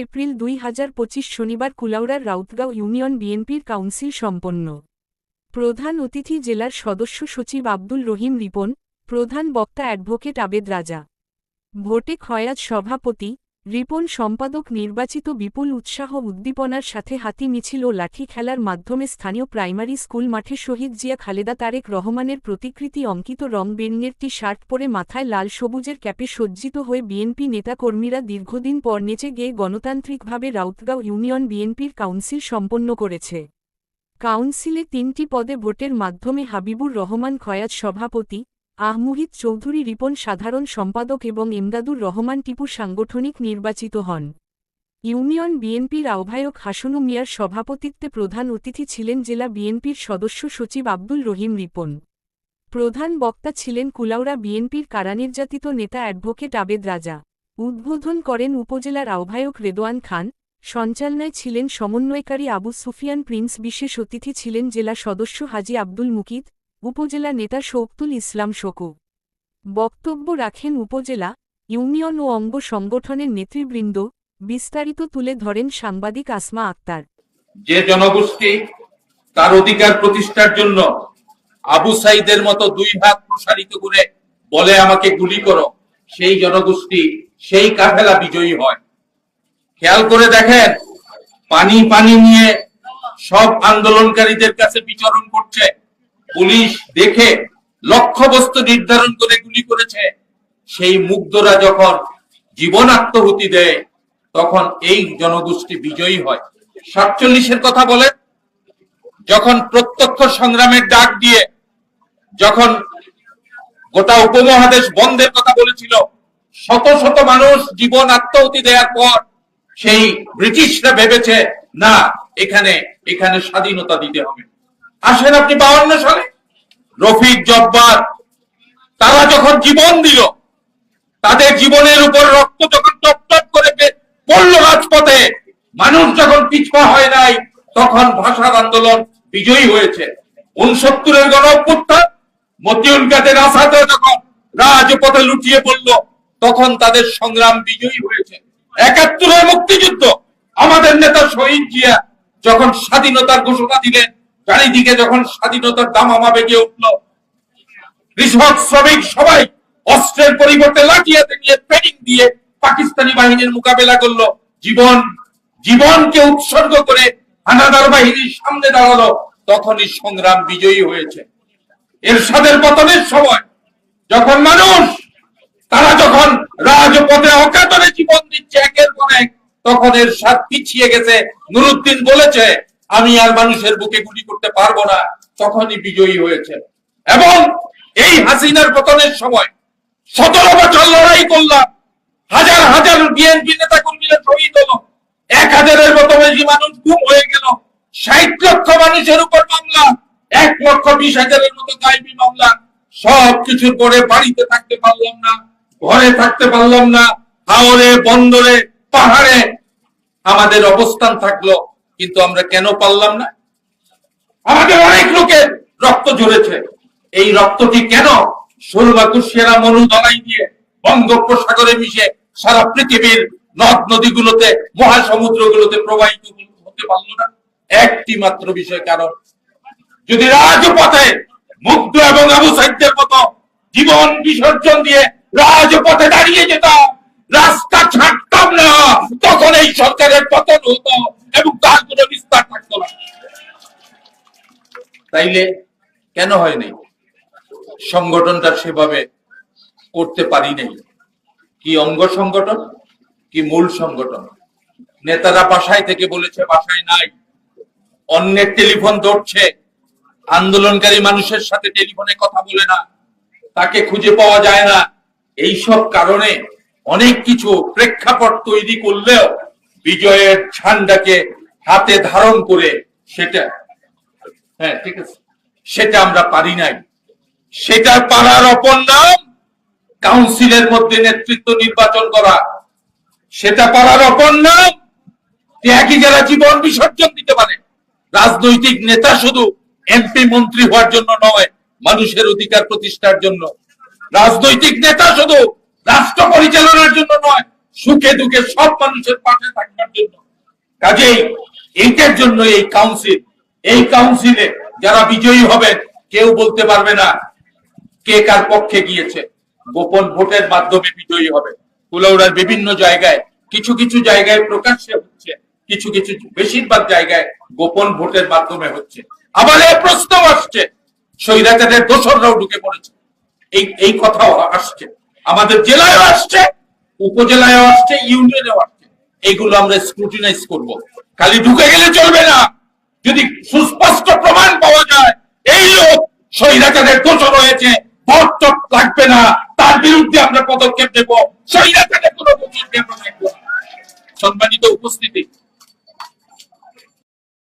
April দুই হাজার পঁচিশ শনিবার কুলাউড়ার রাউতগাঁও ইউনিয়ন বিএনপির কাউন্সিল সম্পন্ন। প্রধান অতিথি জেলার সদস্য সচিব আব্দুল রহিম রিপন, প্রধান বক্তা অ্যাডভোকেট আবেদ রাজা। ভোটে খয়াজ সভাপতি রিপন সম্পাদক নির্বাচিত বিপুল উৎসাহ উদ্দীপনার সাথে হাতি মিছিল ও লাঠি খেলার মাধ্যমে স্থানীয় প্রাইমারি স্কুল মাঠে শহীদ জিয়া খালেদা তারেক রহমানের প্রতিকৃতি অঙ্কিত রং বেরঙের টি শার্ট পরে মাথায় লাল সবুজের ক্যাপে সজ্জিত হয়ে বিএনপি নেতাকর্মীরা দীর্ঘদিন পর নেচে গিয়ে গণতান্ত্রিকভাবে রাউতগাঁও ইউনিয়ন বিএনপির কাউন্সিল সম্পন্ন করেছে। কাউন্সিলে তিনটি পদে ভোটের মাধ্যমে হাবিবুর রহমান খয়াজ সভাপতি আহমুহিদ চৌধুরী রিপন সাধারণ সম্পাদক এবং এমদাদুর রহমান টিপু সাংগঠনিক নির্বাচিত হন। ইউনিয়ন বিএনপির আহ্বায়ক হাসনু মিয়ার সভাপতিত্বে প্রধান অতিথি ছিলেন জেলা বিএনপির সদস্য সচিব আব্দুল রহিম রিপন। প্রধান বক্তা ছিলেন কুলাউড়া বিএনপির কারানির্যাতিত নেতা অ্যাডভোকেট আবেদ রাজা। উদ্বোধন করেন উপজেলার আহ্বায়ক রেদোয়ান খান। সঞ্চালনায় ছিলেন সমন্বয়কারী আবু সুফিয়ান প্রিন্স। বিশেষ অতিথি ছিলেন জেলা সদস্য হাজি আব্দুল মুকিত। উপজেলা নেতা শোকতুল ইসলাম শকু। বক্তব্য রাখেন উপজেলা ইউনিয়ন ও অঙ্গ সংগঠনের নেতৃবৃন্দ, বিস্তারিত তুলে ধরেন সাংবাদিক আসমা আক্তার। যে জনগোষ্ঠী তার অধিকার প্রতিষ্ঠার জন্য আবু সাইদের মতো দুই হাত প্রসারিত করে বলে আমাকে গুলি করো, সেই জনগোষ্ঠী সেই কাফেলা বিজয়ী হয়। খেয়াল করে দেখেন, পানি পানি নিয়ে সব আন্দোলনকারীদের কাছে বিচরণ করছে। পুলিশ দেখে লক্ষ্যবস্তু নির্ধারণ করে গুলি করেছে, সেই মুগ্ধরা যখন জীবন আত্মহুতি দেয়, তখন এই জনগোষ্ঠী বিজয়ী হয়। সাতচল্লিশের কথা বলে, যখন প্রত্যক্ষ সংগ্রামের ডাক দিয়ে, যখন গোটা উপমহাদেশ বন্ধের কথা বলেছিল, শত শত মানুষ জীবন আত্মহতি দেওয়ার পর সেই ব্রিটিশরা ভেবেছে, না, এখানে এখানে স্বাধীনতা দিতে হবে। আসেন আপনি বাউন্ন সালে। রফিক জব্বার, তারা যখন জীবন দিল, তাদের জীবনের উপর রক্ত যখন টপ টপ করে পড়ল রাজপথে, মানুষ যখন পিছপা হয় নাই, তখন ভাষার আন্দোলন বিজয়ী হয়েছে। উনসত্তরের গণ মতিউল কাদের আসাদ যখন রাজপথে লুটিয়ে পড়ল, তখন তাদের সংগ্রাম বিজয়ী হয়েছে। একাত্তরের মুক্তিযুদ্ধ, আমাদের নেতা শহীদ জিয়া যখন স্বাধীনতার ঘোষণা দিলেন চারিদিকে যখন স্বাধীনতার দামামা বেগে উঠল কৃষক শ্রমিক সবাই অস্ত্রের পরিবর্তে লাঠি হাতে নিয়ে ট্রেনিং দিয়ে পাকিস্তানি বাহিনীর মোকাবেলা করল। জীবন, জীবনকে উৎসর্গ করে হানাদার বাহিনীর সামনে দাঁড়াল। তখনই সংগ্রাম বিজয়ী হয়েছে। এরশাদের পতনের সময় যখন মানুষ, তারা যখন রাজপথে অকাতরে জীবন দিচ্ছে একের পর এক, তখন এর সাথ পিছিয়ে গেছে। নুরুদ্দিন বলেছে আমি আর মানুষের বুকে গুলি করতে পারব না, তখনই বিজয়ী হয়েছে এবং এই হাসিনার পতনের সময় সতেরো বছর লড়াই করলাম। হাজার হাজার বিএনপি নেতা কর্মীরা শহীদ হলো। এক হাজারের মতো বেশি মানুষ গুম হয়ে গেল। ষাট লক্ষ মানুষের উপর মামলা, এক লক্ষ বিশ হাজারের মতো গাইবি মামলা। সব কিছুর পরে বাড়িতে থাকতে পারলাম না, ঘরে থাকতে পারলাম না। হাওরে, বন্দরে, পাহাড়ে আমাদের অবস্থান থাকল কিন্তু আমরা কেন পারলাম না? আমাদের অনেক লোকের রক্ত ঝরেছে। এই রক্তটি কেন সুরমা কুশিয়ারা মনু দলাই দিয়ে বঙ্গোপসাগরে মিশে সারা পৃথিবীর নদ নদীগুলোতে, মহাসমুদ্রগুলোতে প্রবাহিত হতে পারল না? একটি মাত্র বিষয় কারণ, যদি রাজপথে মুগ্ধ এবং আবু সাইদদের মতো জীবন বিসর্জন দিয়ে রাজপথে দাঁড়িয়ে যেতাম রাস্তা ছাড়তাম না, তখন এই সরকারের পতন হতো এবং তার কোনো বিস্তার থাকতো না তাইলে কেন হয় নাই? সংগঠনটা সেভাবে করতে পারি নাই। কি অঙ্গ সংগঠন? কি মূল সংগঠন? নেতারা বাসায় থেকে বলেছে, বাসায় নাই। অন্যের টেলিফোন ধরছে। আন্দোলনকারী মানুষের সাথে টেলিফোনে কথা বলে না। তাকে খুঁজে পাওয়া যায় না। এই সব কারণে অনেক কিছু প্রেক্ষাপট তৈরি করলেও বিজয়ের ঝান্ডাকে হাতে ধারণ করে সেটা হ্যাঁ ঠিক আছে। সেটা আমরা পারি নাই। সেটা পারার অপর নাম কাউন্সিলের মধ্যে নেতৃত্ব নির্বাচন করা। সেটা পারার অপর নাম একই যারা জীবন বিসর্জন দিতে পারে। রাজনৈতিক নেতা শুধু এমপি, মন্ত্রী হওয়ার জন্য নয়, মানুষের অধিকার প্রতিষ্ঠার জন্য। রাজনৈতিক নেতা শুধু রাষ্ট্র পরিচালনার জন্য নয়, সুখে দুঃখে সব মানুষের পাশে থাকবার জন্য। কাজেই এইটার জন্য এই কাউন্সিল এই কাউন্সিলে যারা বিজয়ী হবেন কেউ বলতে পারবে না কে কার পক্ষে গিয়েছে। গোপন ভোটের মাধ্যমে বিজয়ী হবে। কুলাউড়ার বিভিন্ন জায়গায়, কিছু কিছু জায়গায় প্রকাশ্যে হচ্ছে, কিছু কিছু বেশিরভাগ জায়গায় গোপন ভোটের মাধ্যমে হচ্ছে। আবার এই প্রশ্ন আসছে, স্বৈরাচারের দোসররাও ঢুকে পড়েছে। এই এই কথাও আসছে। আমাদের জেলায়ও আসছে, উপজেলায়ও আসছে, ইউনিয়নেও আসছে। এইগুলো আমরা স্ক্রুটিনাইজ করব। খালি ঢুকে গেলে চলবে না। যদি সুস্পষ্ট প্রমাণ পাওয়া যায়, এই লোক স্বৈরাচারের দোষর রয়েছে ভোট লাগবে না, তার বিরুদ্ধে আমরা পদক্ষেপ নেব, স্বৈরাচারের কোনো আমরা। সম্মানিত উপস্থিতি